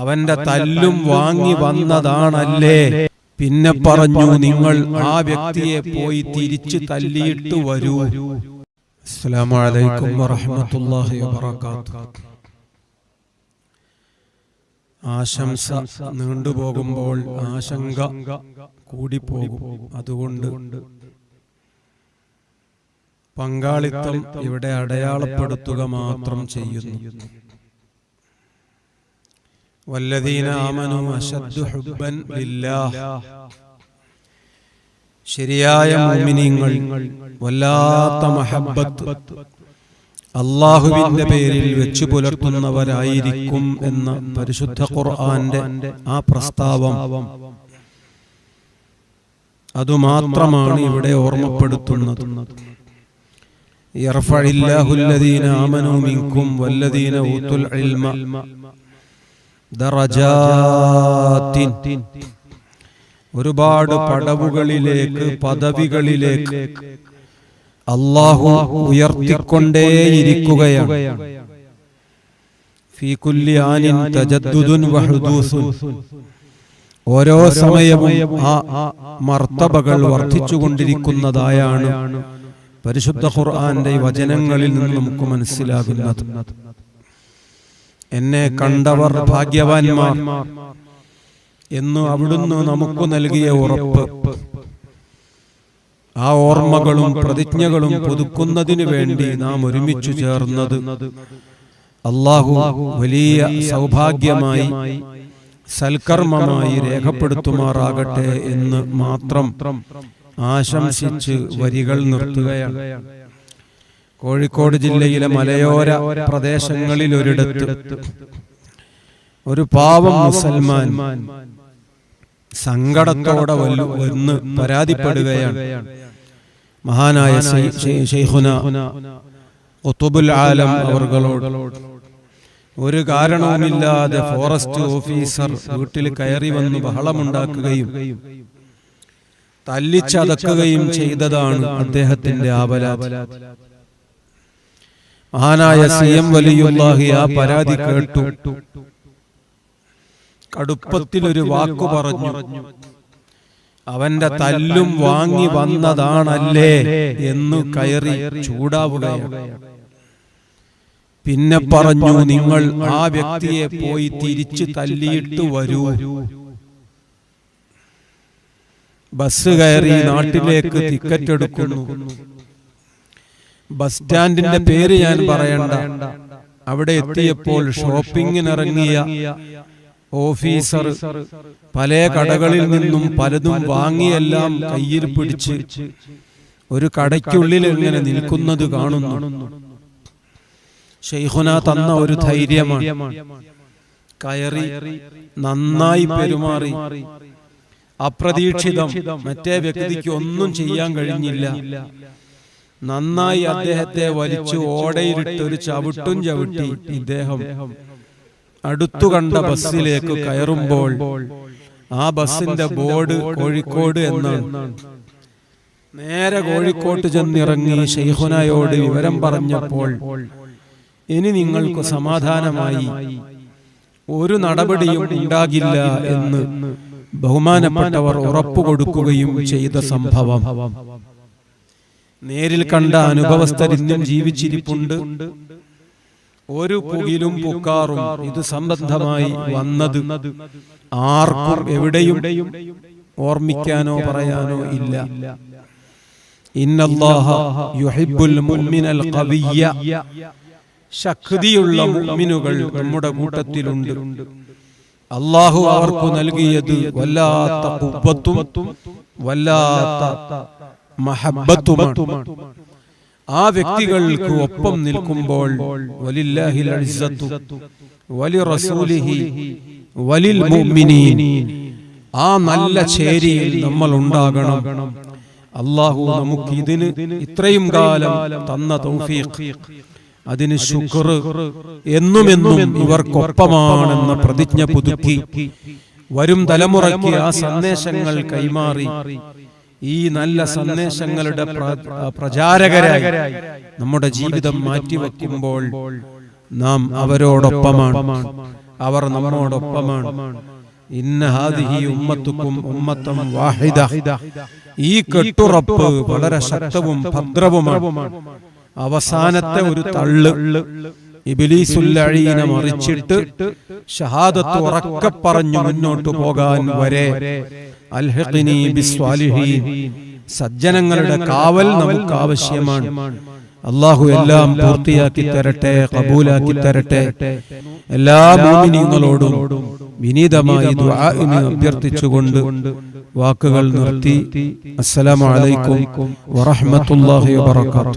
അവന്റെ തല്ലും വാങ്ങി വന്നതാണല്ലേ? പിന്നെ പറഞ്ഞു നിങ്ങൾ ആ വ്യക്തിയെ പോയി തിരിച്ചു തല്ലിയിട്ട് വരൂ. അസ്സലാമലൈക്കും വറഹമത്തല്ലാഹി വബറകാതുഹു ആശംസ നീണ്ടുപോകുമ്പോൾ ആശങ്ക കൂടി പോകും. അതുകൊണ്ട് പങ്കാളിത്തം ഇവിടെ അടയാളപ്പെടുത്തുക മാത്രം ചെയ്യുന്നു. വല്ലദീന آمنوا أشد حبا لله. ശരിയായ മുഅ്മിനീങ്ങൾ വല്ലാത്ത മഹബ്ബത്ത് അള്ളാഹുവിന്റെ പേരിൽ വെച്ചു പുലർത്തുന്നവരായിരിക്കും എന്ന പരിശുദ്ധ ഖുർആന്റെ ആ പ്രസ്താവം. അതുമാത്രമാണ് ഇവിടെ ഓർമ്മപ്പെടുത്തുന്നത്. യർഫഇല്ലാഹുല്ലദീന ആമനൂ മിൻകും വല്ലദീന ഊതുൽ ഇൽമ. ഒരുപാട് പടവുകളിലേക്ക് പദവികളിലേക്ക് അള്ളാഹു ഉയർത്തിക്കൊണ്ടേയിരിക്കുകയാണ്. ഓരോ സമയവും ആ മർത്തബകൾ വർദ്ധിച്ചുകൊണ്ടിരിക്കുന്നതായാണ് പരിശുദ്ധ ഖുർആന്റെ വചനങ്ങളിൽ നിന്ന് നമുക്ക് മനസ്സിലാകുന്നത്. എന്നെ കണ്ടവർ ഭാഗ്യവാന്മാർ എന്ന് അവിടുന്ന് നമുക്ക് നൽകിയ ഉറപ്പ്. ആ ഓർമ്മകളും പ്രതിജ്ഞകളും പുതുക്കുന്നതിന് വേണ്ടി നാം ഒരുമിച്ചു ചേർന്നത് അള്ളാഹു വലിയ സൗഭാഗ്യമായി സൽക്കർമ്മമായി രേഖപ്പെടുത്തുമാറാകട്ടെ എന്ന് മാത്രം ആശംസിച്ച് വരികൾ നിർത്തുകയാണ്. കോഴിക്കോട് ജില്ലയിലെ മലയോര പ്രദേശങ്ങളിൽ ഒരിടത്ത് ഒരു പാവം മുസൽമാൻ സങ്കടത്തോടെ വന്ന് പരാതിപ്പെടുകയാണ്. മഹാനായ ആലം അവർകളോട് ഒരു കാരണവുമില്ലാതെ ഫോറസ്റ്റ് ഓഫീസർ വീട്ടിൽ കയറി വന്ന് ബഹളമുണ്ടാക്കുകയും തല്ലിച്ചതക്കുകയും ചെയ്തതാണ് അദ്ദേഹത്തിന്റെ ആപലാതി മഹാനായ സി എം വലിയുല്ലാഹി ആ പരാതി കേട്ടു. കടുപ്പത്തിൽ ഒരു വാക്കു പറഞ്ഞു. അവന്റെ തല്ലും വാങ്ങി വന്നതാണല്ലേ എന്ന് കയറി ചൂടാവുകയാണ്. പിന്നെ പറഞ്ഞു നിങ്ങൾ ആ വ്യക്തിയെ പോയി തിരിച്ചു തല്ലിയിട്ട് വരൂ. ബസ് കയറി നാട്ടിലേക്ക് ടിക്കറ്റ് എടുക്കുന്നു. ബസ് സ്റ്റാൻഡിന്റെ പേര് ഞാൻ പറയണ്ട. അവിടെ എത്തിയപ്പോൾ ഷോപ്പിങ്ങിനിറങ്ങിയ ഓഫീസർ പല കടകളിൽ നിന്നും പലതും വാങ്ങിയെല്ലാം കയ്യിൽ പിടിച്ച് ഒരു കടയ്ക്കുള്ളിൽ ഇങ്ങനെ നിൽക്കുന്നത് കാണുന്നു. ഷെയ്ഖുന തന്ന ഒരു ധൈര്യമാണ്. കയറി നന്നായി പെരുമാറി. അപ്രതീക്ഷിതം. മറ്റേ വ്യക്തിക്ക് ഒന്നും ചെയ്യാൻ കഴിഞ്ഞില്ല. നന്നായി അദ്ദേഹത്തെ വലിച്ചു ഓടയിലിട്ട് ഒരു ചവിട്ടും ചവിട്ടി ഇദ്ദേഹം അടുത്തു കണ്ട ബസ്സിലേക്ക് കയറുമ്പോൾ ആ ബസ്സിന്റെ ബോർഡ് കോഴിക്കോട് എന്നാണ്. നേരെ കോഴിക്കോട്ട് ചെന്നിറങ്ങി ഷെയ്ഹുനയോട് വിവരം പറഞ്ഞപ്പോൾ ഇനി നിങ്ങൾക്ക് സമാധാനമായി ഒരു നടപടിയും ഉണ്ടാകില്ല എന്ന് ബഹുമാനപ്പെട്ടവർ ഉറപ്പു കൊടുക്കുകയും ചെയ്ത സംഭവം. നേരിൽ കണ്ട അനുഭവസ്ഥർ ഇന്നും ജീവിച്ചിരിപ്പുണ്ട്. ഒരു പുകിലും പുക്കാറും ഇത് സംബന്ധമായി വന്നത് ആർക്കും എവിടെയും ഓർമ്മിക്കാനോ പറയാനോ ഇല്ല. ശക്തിയുള്ള മുഅ്മിനുകൾ നമ്മുടെ കൂട്ടത്തിലുണ്ട്. അള്ളാഹു അവർക്ക് നൽകിയത് വല്ലാത്ത കുപ്പത്തും വല്ലാത്ത മഹബത്തുമാണ്. ആ വ്യക്തികൾക്ക് ഒപ്പം നിൽക്കുമ്പോൾ വലില്ലാഹിൽ വലി റസൂലിഹി വലിൽ ആ നല്ല ചേരിയിൽ നമ്മൾ ഉണ്ടാകണം. അള്ളാഹു നമുക്ക് ഇതിന് ഇത്രയും കാലം തന്ന തൗഫീഖ്. അതിന് ശുക്ർ എന്നുമെന്നും ഇവർക്കൊപ്പമാണെന്ന പ്രതിജ്ഞ പുതുക്കി. വരും തലമുറയ്ക്ക് ആ സന്ദേശങ്ങൾ കൈമാറി. ഈ നല്ല സന്ദേശങ്ങളുടെ പ്ര- പ്രചാരകരായി നമ്മുടെ ജീവിതം മാറ്റിവെക്കുമ്പോൾ നാം അവരോടൊപ്പമാണ്. അവർ നമ്മോടൊപ്പമാണ്. ഇന്ന ഹാദിഹി ഉമ്മത്തുക്കും ഉമ്മത്തം വാഹിദ. ഈ കെട്ടുറപ്പ് വളരെ ശക്തവും ഭദ്രവുമാണ്. അവസാനത്തെ ഒരു തള്ള്. ഇബിലീസുല്ലഴീനെ മറിച്ചിട്ട് ഷഹാദത്ത് ഉറക്കെ പറഞ്ഞു മുന്നോട്ട് പോകാൻ വരെ അൽഹഖിനി ബിസ്വാലിഹീൻ സജ്ജനങ്ങളുടെ കാവൽ നമുക്ക് ആവശ്യമാണ്. അള്ളാഹു എല്ലാം പൂർത്തിയാക്കി തരട്ടെ കബൂലാക്കി തരട്ടെ. എല്ലാ മോമിനിയങ്ങളോടും വിനീതമായി അഭ്യർത്ഥിച്ചുകൊണ്ട് വാക്കുകൾ നിർത്തി. അസ്സലാമു അലൈക്കും വറഹ്മത്തുള്ളാഹി വബറകാതുഹു.